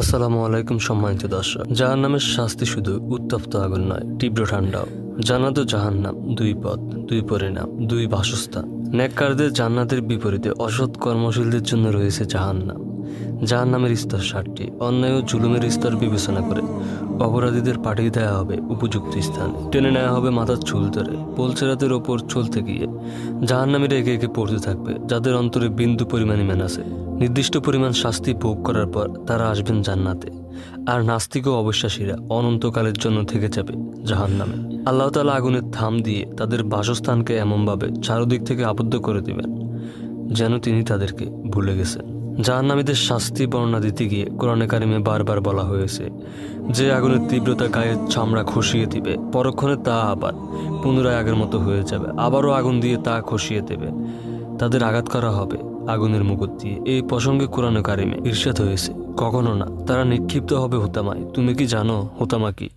আসসালামু আলাইকুম সম্মানিত দর্শক। জাহান নামের শাস্তি শুধু উত্তপ্ত আগুন নয়, তীব্র ঠান্ডাও। জান্নাত ও জাহান্নাম দুই পথ, দুই পরিণাম, দুই বাসস্থান। নেককারদের জান্নাতের বিপরীতে অসৎ কর্মশীলদের জন্য রয়েছে জাহান্নাম। জাহান্নামের স্তর ষাটটি অন্যায় ও জুলুমের স্তর বিবেচনা করে অপরাধীদের পাঠিয়ে দেওয়া হবে উপযুক্ত স্থানে। টেনে নেওয়া হবে মাথার চুল ধরে। পোলচেরাদের ওপর চলতে গিয়ে জাহান্নামীরা একে একে পড়তে থাকবে, যাদের অন্তরে বিন্দু পরিমাণ ইমান আছে। নির্দিষ্ট পরিমাণ শাস্তি ভোগ করার পর তারা আসবেন জান্নাতে। আর নাস্তিক ও অবিশ্বাসীরা অনন্তকালের জন্য থেকে যাবে জাহান্নামে। আল্লাহ তালা আগুনের থাম দিয়ে তাদের বাসস্থানকে এমনভাবে চারদিক থেকে আবদ্ধ করে দিবেন, যেন তিনি তাদেরকে ভুলে গেছেন। জাহান্নামীদের শাস্তি বর্ণনা দিতে গিয়ে কোরআনে কারিমে বারবার বলা হয়েছে, যে আগুনের তীব্রতা গায়ের চামড়া খসিয়ে দিবে, পরক্ষণে তা আবার পুনরায় আগের মতো হয়ে যাবে, আবারও আগুন দিয়ে তা খসিয়ে দেবে। তাদের আঘাত করা হবে আগুনের মুকুট দিয়ে। এই প্রসঙ্গে কোরআনে কারিমে ঈর্ষাদ হয়েছে, কখনো না, তারা নিক্ষিপ্ত হবে হোতামায়। তুমি কি জানো হোতামা কি?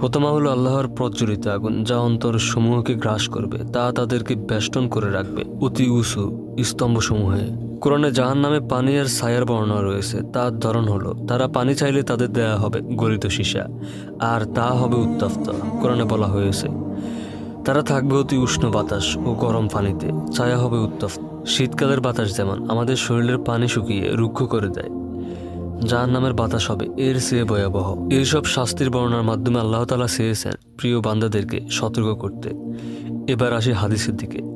হোতামা হলো আল্লাহর প্রজ্বলিত আগুন, যা অন্তর সমূহকে গ্রাস করবে, তা তাদেরকে বেষ্টন করে রাখবে, অতি উঁচু স্তম্ভসমূহে। কোরআনে জাহান নামে পানি আর ছায়ার বর্ণনা রয়েছে। তার ধরন হলো, তারা পানি চাইলে তাদের দেয়া হবে গলিত সীসা, আর তা হবে উত্তপ্ত। কোরআনে বলা হয়েছে, তারা থাকবে অতি উষ্ণ বাতাস ও গরম পানিতে, ছায়া হবে উত্তপ্ত। শীতকালের বাতাস যেমন আমাদের শরীরের পানি শুকিয়ে রুক্ষ করে দেয় যার নামের বাতাস হবে এর চেয়ে ভয়াবহ। এইসব শাস্তির বর্ণনার মাধ্যমে আল্লাহ তালা চেয়েছেন প্রিয় বান্দাদেরকে সতর্ক করতে। এবার আসি হাদিসের দিকে।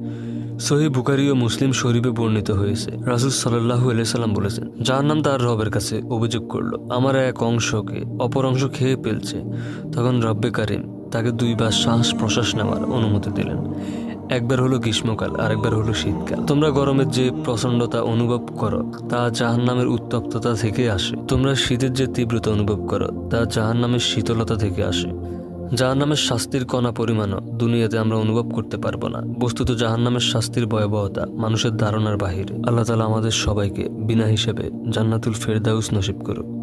সহি বুকারি ও মুসলিম শরীফে বর্ণিত হয়েছে। রাসুল সাল্লাহু সাল্লাম বলেছেন, যার নাম তার রবের কাছে অভিযোগ করল, আমার এক অংশকে অপর অংশ খেয়ে ফেলছে। তখন রব্বে কারিম তাকে দুইবার শ্বাস প্রশ্বাস নেওয়ার অনুমতি দিলেন। একবার হলো গ্রীষ্মকাল আর একবার হলো শীতকাল। তোমরা গরমের যে প্রচণ্ডতা অনুভব করো, তা জাহান্নামের উত্তপ্ততা থেকে আসে। তোমরা শীতের যে তীব্রতা অনুভব করো, তা জাহান্নামের শীতলতা থেকে আসে। জাহান্নামের শাস্তির কণা পরিমাণও দুনিয়াতে আমরা অনুভব করতে পারব না। বস্তুত জাহান্নামের শাস্তির ভয়াবহতা মানুষের ধারণার বাহির। আল্লাহ তালা আমাদের সবাইকে বিনা হিসেবে জান্নাতুল ফেরদাউস নসিব করুক।